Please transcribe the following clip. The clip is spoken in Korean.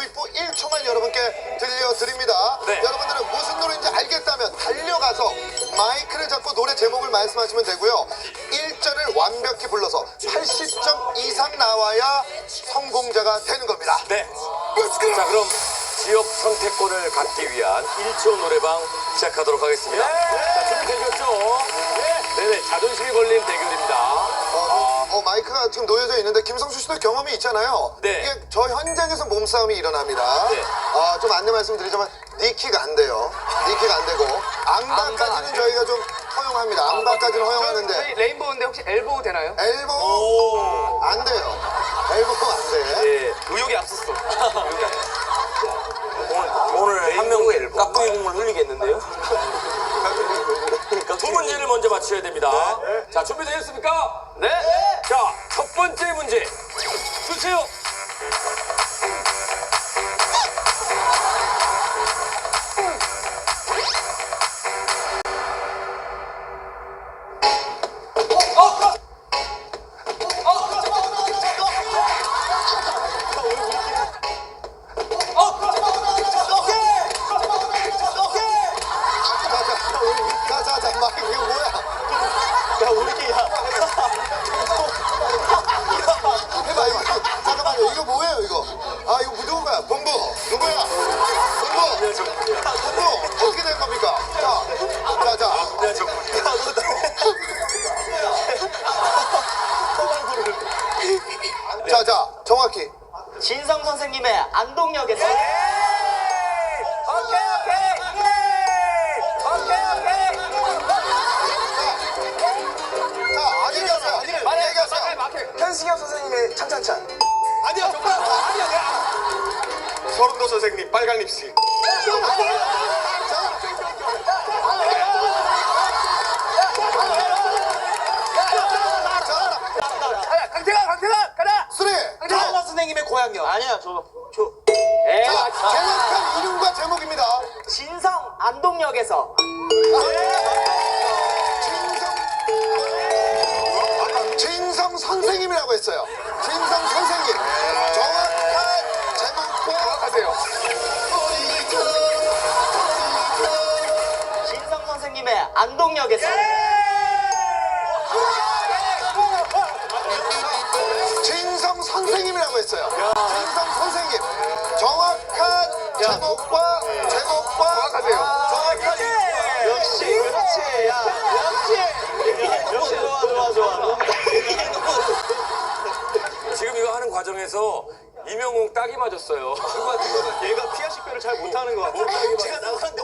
도입 후 1초만 여러분께 들려드립니다. 네. 여러분들은 무슨 노래인지 알겠다면 달려가서 마이크를 잡고 노래 제목을 말씀하시면 되고요. 1절을 완벽히 불러서 80점 이상 나와야 성공자가 되는 겁니다. 네. 자, 그럼 지역 선택권을 갖기 위한 1초 노래방 시작하도록 하겠습니다. 자, 준비되셨죠? 네네, 자존심이 걸린 대결입니다. 어, 마이크가 지금 놓여져 있는데 김성수 씨도 경험이 있잖아요. 네. 이게 저 현장에서 몸싸움이 일어납니다. 네. 아, 좀 안내 말씀드리자면 니키가 안 돼요. 니키가 안 되고 암바까지는 암바. 저희가 좀 허용합니다. 암바까지는 허용하는데 저희 레인보우인데 혹시 엘보우 되나요? 엘보 오. 안 돼요. 엘보 안 돼. 예. 의욕이 앞섰어. 오늘 한 명 깍두기 국물 흘리겠는데요? 두 문제를 먼저 맞춰야 됩니다. 자, 준비되셨습니까? 네. 자, 첫 번째 문제 주세요. 본부. 본부. 어떻게 된 겁니까? 자, 자, 자. 자, 자, 정확히. 진성 선생님의 안동역에서 오케이 오케이. 오케이 오케이. 자, 얘기하세요. 아니 얘기하세요. 마크. 현승엽 선생님의 찬찬찬 서른도 선생님 빨간 립스틱 가자 강태가 강태가 가자. 수리. 하나 선생님의 고향역 아니야 저 저 에이 자, 맞다. 정확한 이름과 제목입니다. 진성 안동역에서 진 선생님의 안동역에서 진성 선생님이라고 했어요. 진성 선생님. 정확한 제목과 제목과 정확하세요. 정확한 역시 그렇지 야 역시 역시 좋아 좋아 좋아 지금 이거 하는 과정에서 이명웅 딱이 맞았어요. 얘가 피아식별을 잘 못하는 것 같아 제가 나가는데